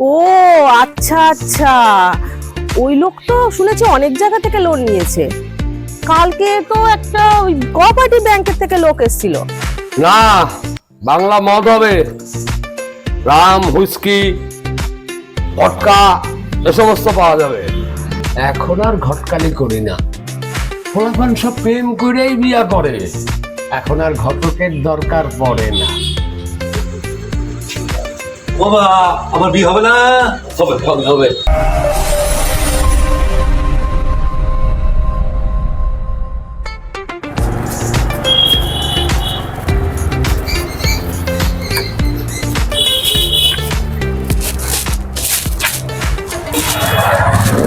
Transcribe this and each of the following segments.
ও আচ্ছা আচ্ছা। ওই লোক তো শুনেছি অনেক জায়গা থেকে লোন নিয়েছে। কালকে তো একটা ওই কোঅপারেটিভ ব্যাংকের থেকে লোক এসেছিল। না বাংলা মদ হবে। রাম হুইস্কি ভটকা এ সমস্ত পাওয়া যাবে। এখন আর ঘটকালি করি না। ফলাফল সব প্রেম করেই বিয়া করে। এখন আর ঘটকের দরকার পড়ে না। বাবা আমার বিয়ে হবে না? হবে হবে হবে।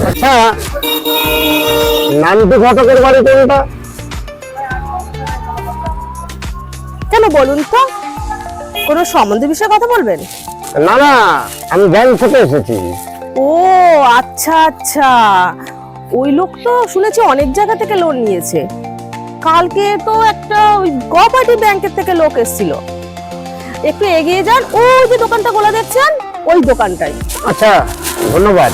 আচ্ছা নান্টু ঘটকের বাড়ি কোনটা? কেন বলুন তো? কোনো সম্বন্ধে বিষয়ে কথা বলবেন? না না আমি ব্যাংক থেকে এসেছি। ও আচ্ছা আচ্ছা। ওই লোক তো শুনেছি অনেক জায়গা থেকে লোন নিয়েছে। কালকে তো একটা ওই কোঅপারেটিভ ব্যাংকের থেকে লোক এসেছিল। একটু এগিয়ে যান ওই যে দোকানটা খোলা দেখছেন ওই দোকানটাই। আচ্ছা ধন্যবাদ।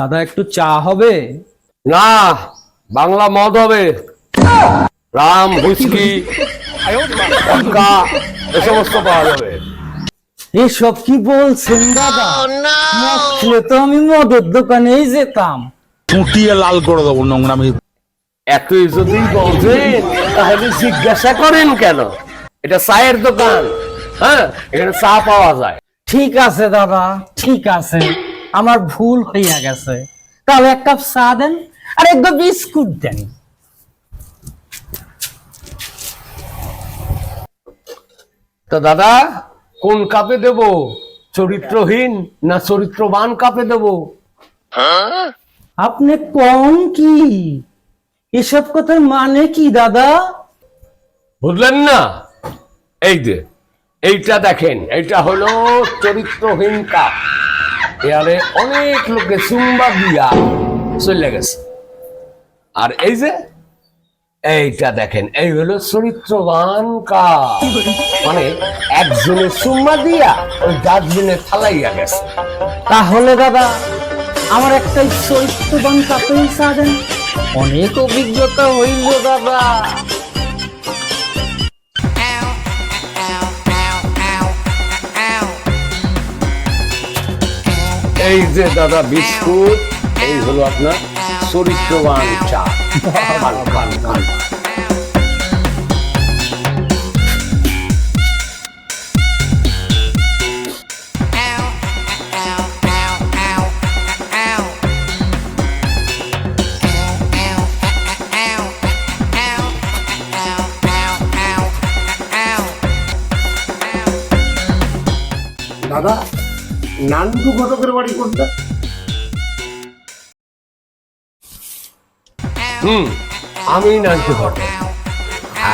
দাদা একটু চা হবে? না বাংলা মদ হবে। রাম হুইস্কি এ সমস্ত পাওয়া যাবে। এসব কি বলছেন দাদা? মদ খেলে তো আমি মদের দোকানেই যেতাম। ফুটিয়ে লাল করে দেবো নোংরামি। এতই যদি বলছেন তাহলে জিজ্ঞাসা করেন কেন? এটা চায়ের দোকান হ্যাঁ? এখানে চা পাওয়া যায়। ঠিক আছে দাদা ঠিক আছে। আমার ভুল হইয়া গেছে। তাহলে এক কাপ চা দেন আর এক কাপ বিস্কুট দেন। তা দাদা কোন কাপে দেব? চরিত্রহীন না চরিত্রবান কাপে দেব? আপনি কম কি? এসব কথার মানে কি দাদা? বুঝলেন না? এই যে এইটা দেখেন এইটা হলো চরিত্রহীন কাপ। এয়ারে অনেক লোকে চুম্বা দিয়া চলে গেছে। আর এই যে এইটা দেখেন এই হলো চরিত্রবান কাপ মানে একজনে চুম্বা দিয়া ওই ডাস্টবিনে ফালাইয়া গেছে। তাহলে দাদা আমার একটা চরিত্রবান কাপেই চা দেন অনেক অভিজ্ঞতা হইল দাদা। এই যে দাদা বিস্কুট এই হলো আপনার চরিত্রবান চা। খান খান খান নান্টু ঘটকের বাড়ি কোনটা? হুম আমি নাচতে ঘটে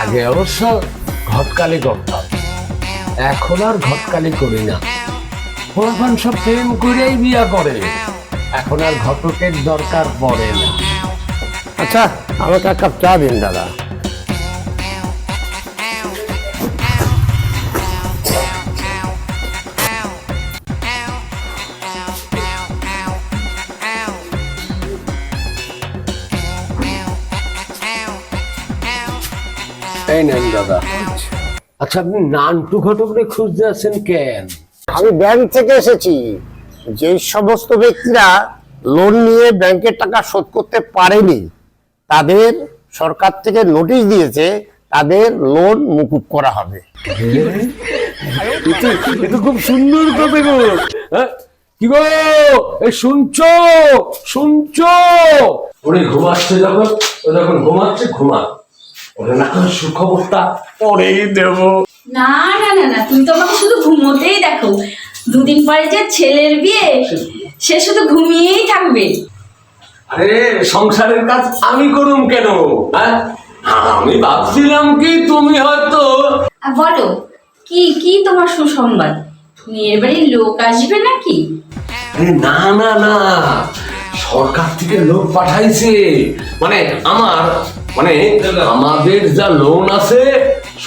আগে অবশ্য ঘটকালি করতাম। এখন আর ঘটকালি করি না। ফলাফল সব প্রেম করেই বিয়া করে। এখন আর ঘটকের দরকার পড়ে না। আচ্ছা আমাকে এক কাপ চা দিন দাদা। এই নেন দাদা। আচ্ছা আপনি নানটু ঘটকরে খুঁজতে আছেন কেন? আমি ব্যাংক থেকে এসেছি। যে সমস্ত ব্যক্তিরা লোন নিয়ে ব্যাংকের টাকা শোধ করতে পারেনি তাদের সরকার থেকে নোটিশ দিয়েছে তাদের লোন মুকুব করা হবে। এটা খুব সুন্দর কথা গো। হ্যাঁ? কি গো? এই শুনছো? শুনছো? ওরে ঘুমাচ্ছে যখন ও যখন ঘুমাচ্ছে ঘুমা ওরে না সুখবরটা পরেই দেব। না না না না তুমি তো আমাকে শুধু ঘুমোতেই দেখো। দুদিন পরে যে ছেলের বিয়ে সে শুধু ঘুমিয়েই থাকবে। আরে সংসারের কাজ আমি করুম কেন? হ্যাঁ? আমি ভাবছিলাম কি তুমি হয়তো বলো কি কি তোমার সুসংবাদ? মেয়ের বাড়ির লোক আসবে নাকি? আরে না না না। সরকার থেকে লোক পাঠাইছে। মানে আমার মানে আমাদের যা লোন আছে,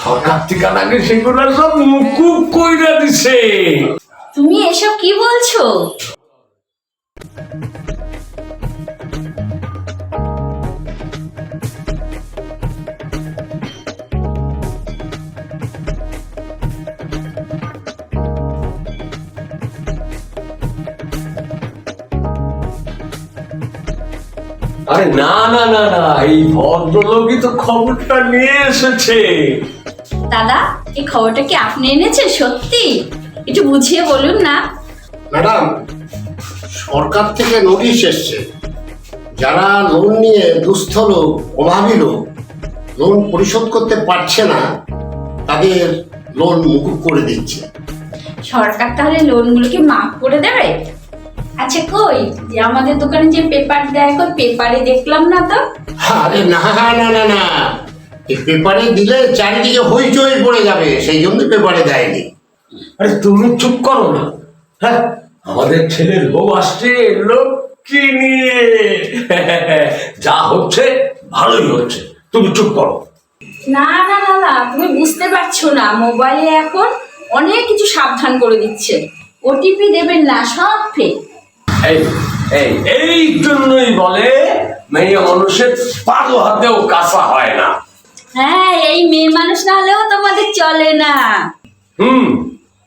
সরকার থেকে নাকি সেগুলো সব মুকুব কইরা দিছে। তুমি এসব কি বলছো? আরে না না না না এই ভদ্রলোকই তো খবরটা নিয়ে এসেছে। দাদা এই খবরটা কি আপনি এনেছেন? সত্যি? একটু বুঝিয়ে বলুন না। ম্যাডাম সরকার থেকে নোটিশ এসছে যারা লোন নিয়ে দুস্থ লোক অভাবী লোক লোন পরিশোধ করতে পারছে না তাদের লোন মুকুব করে দিচ্ছে। সরকার তাহলে লোনগুলোকে মাফ করে দেবে? আচ্ছা কই? যে আমাদের দোকানে যে পেপার দেয় কই পেপারে দেখলাম না তো? আরে না না না না এই পেপারে দিলে চারিদিকে হইচই পড়ে যাবে সেই জন্য পেপারে দেয়নি। আরে তুমি চুপ করো না। হ্যাঁ আমাদের ছেলের বউ আসছে লক্ষ্মী নিয়ে। যা হচ্ছে ভালোই হচ্ছে। তুমি চুপ করো। না না না না তুমি বুঝতে পারছ না। মোবাইলে এখন অনেক কিছু সাবধান করে দিচ্ছে। ওটিপি দেবেন না সব ফেক এই এই এই জন্যই বলে মেয়ে মানুষের পাদো হাতেও কাঁচা হয় না। হ্যাঁ এই মেয়ে মানুষ না হলেও তোমাদের চলে না। হুম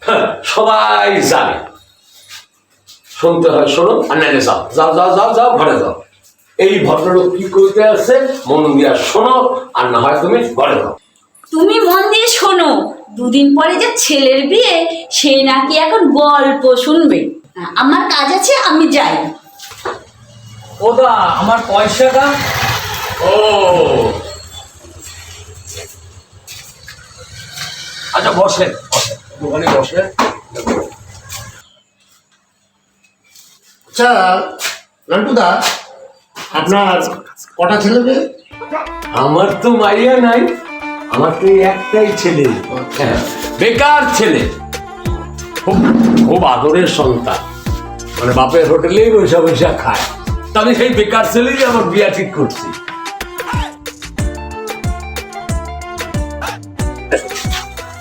হ্যাঁ, সবাই জানে। শুনতে হয় শোনো আর নাইলে যাও যাও যাও যাও যাও ঘরে যাও। এই ভদ্রলোক কি করতে আছে? মন দিয়া শোনো আর না হয় তুমি ঘরে যাও। তুমি মন দিয়ে শোনো দুদিন পরে যে ছেলের বিয়ে সে নাকি এখন গল্প শুনবে। আমার কাজ আছে আমি যাই। ওদা আমার পয়সাটা ও। আচ্ছা বসেন বসেন। দোকানে বসেন। আচ্ছা নান্টুদা আপনার কটা ছেলে মেয়ে? আমার তো মাইয়া নাই আমার তো একটাই ছেলে। হ্যাঁ, বেকার ছেলে। খুব খুব আদরের সন্তান। মানে বাপের হোটেলেই বৈশা বৈশা খায়। তা আমি সেই বেকার ছেলেই আমার বিয়া ঠিক করছি।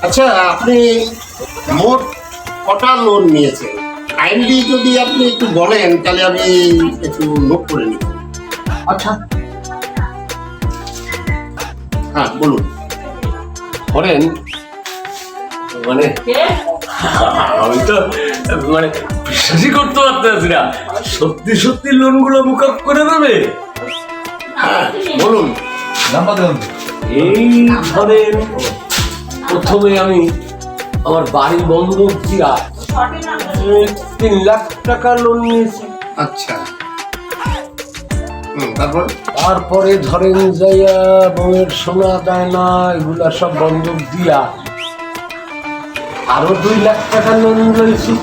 আচ্ছা আপনি মোট কটা লোন নিয়েছেন? কাইন্ডলি যদি আপনি একটু বলেন তাহলে আমি একটু নোট করে নিব আচ্ছা। হ্যাঁ বলুন। করেন মানে আমি তো মানে বিশ্বাসই করতে পারতেছি না। সত্যি সত্যি লোনগুলো মুখ করে দেবে? হ্যাঁ বলুন। এই ধরেন প্রথমে আমি আমার বাড়ি বন্ধক দিয়া তিন লাখ টাকা লোন নিয়েছি। আচ্ছা। তারপর? তারপরে ধরেন যাইয়া বউয়ের সোনা দেয় না এগুলা সব বন্ধক দিয়া আরও দুই লাখ টাকা লোন রয়েছি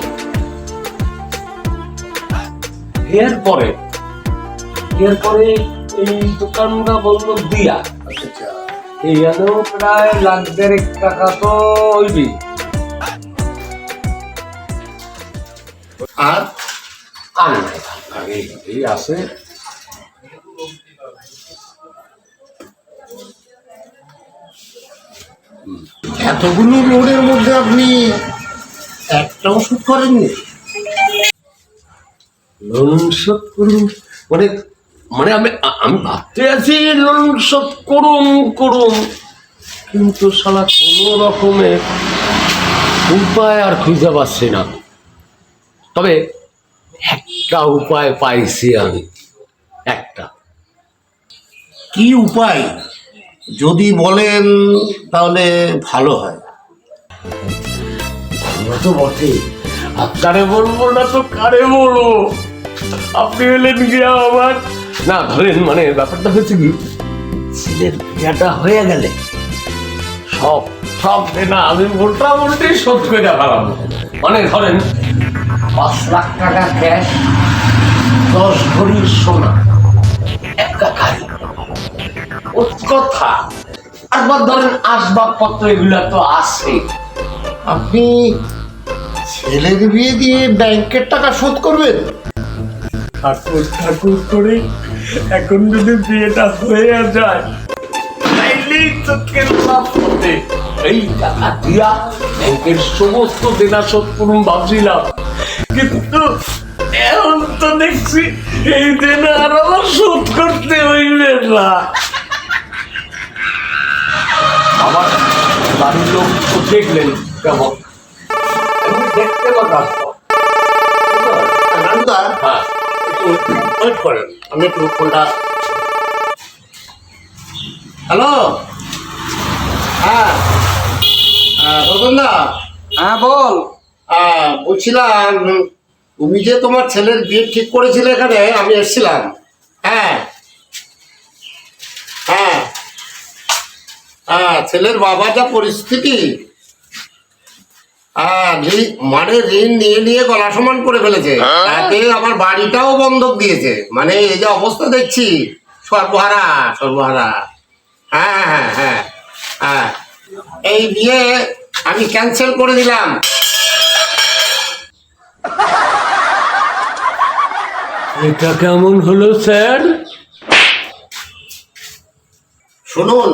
এরপরে এরপরে এই দোকানটা বন্ধক দিয়া প্রায় লাখ দেড়েক টাকা তো হইবি। আর আর এই আছে। এতগুলো লোনের মধ্যে আপনি একটাও সুদ করেননি? লোন শোধ করুন। মানে মানে আমি আমি ভাবতে আছি লোন শোধ করুম করুম কিন্তু শালা কোনো রকমের উপায় আর খুঁজে পাচ্ছি না। তবে একটা উপায় পাইছি আমি। একটা। কি উপায়? যদি বলেন, তাহলে ভালো হয়। তো বটে। কারে বলব না তো কারে বলব? আপনি হলেন গিয়া আমার না, ধরেন মানে ব্যাপারটা হচ্ছে কি? ছেলের বিয়েটা হয়ে গেলে সব সব না, আমি মোটামুটি শোধ করে ফেলাম মানে ধরেন, পাঁচ লাখ টাকা ক্যাশ দশ ভরি সোনা একটা গাড়ি কথা একবার ধরেন আসবাবপত্র এগুলা তো আছে। আপনি ছেলের বিয়ে দিয়ে ব্যাংকের টাকা শোধ করবেন? ঠাকুর ঠাকুর করে এখন যদি বিয়েটা হয়ে যায় দিয়া ব্যাংকের সমস্ত দেনা শোধ করুন ভাবছিলাম। কিন্তু এখন তো দেখছি এই দেনা আর আমার শোধ করতে হইবে না। আমার বাড়ির লোক দেখলেন কেমন দেখতে পারলাম নানুদা? হ্যাঁ। একটু ওয়েট করেন আমি একটু ফোনটা হ্যালো? হ্যাঁ। রতনদা হ্যাঁ বল। আহ, বলছিলাম তুমি যে তোমার ছেলের বিয়ে ঠিক করেছিলে এখানে আমি এসেছিলাম। হ্যাঁ। হ্যাঁ। হ্যাঁ ছেলের বাবা যা পরিস্থিতি। হ্যাঁ ঋণ- মানে ঋণ নিয়ে নিয়ে গলা সমান করে ফেলেছে। তাতে আমার বাড়িটাও বন্ধক দিয়েছে। মানে এই যে অবস্থা দেখছি সর্বহারা সর্বহারা। হ্যাঁ হ্যাঁ হ্যাঁ হ্যাঁ এই বিয়ে আমি ক্যান্সেল করে দিলাম। এটা কেমন হলো স্যার? শুনুন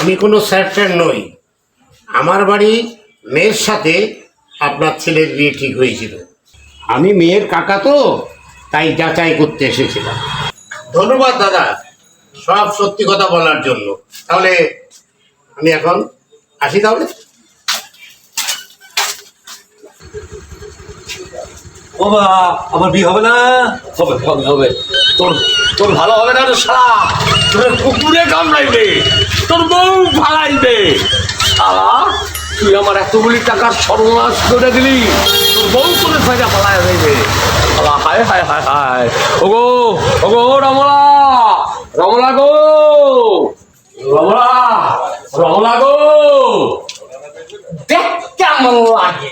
আমি কোনো স্যার ট্যার নই। আমার বাড়ি মেয়ের সাথে আপনার ছেলের বিয়ে ঠিক হয়েছিল। আমি মেয়ের কাকা তো তাই যাচাই করতে এসেছিলাম। ধন্যবাদ দাদা সব সত্যি কথা বলার জন্য। তাহলে আমি এখন আসি তাহলে। ও বাবা আমার বিয়ে হবে না? হবে হবে হবে। তোর তোর ভালো হবে না রে সারা তোর কুকুরে কামড়াইবে, তোর বউ ভাড়াইবে সারা তুই আমার এতগুলি টাকার সর্বনাশ করে দিলি। তোর বউ করে ফাইরা পালায় যাইবে বাবা হায় হায় হায় হায়। ওগো ওগো, রমলা রমলা গো। রমলা রমলা গো। দেখ কেমন লাগে।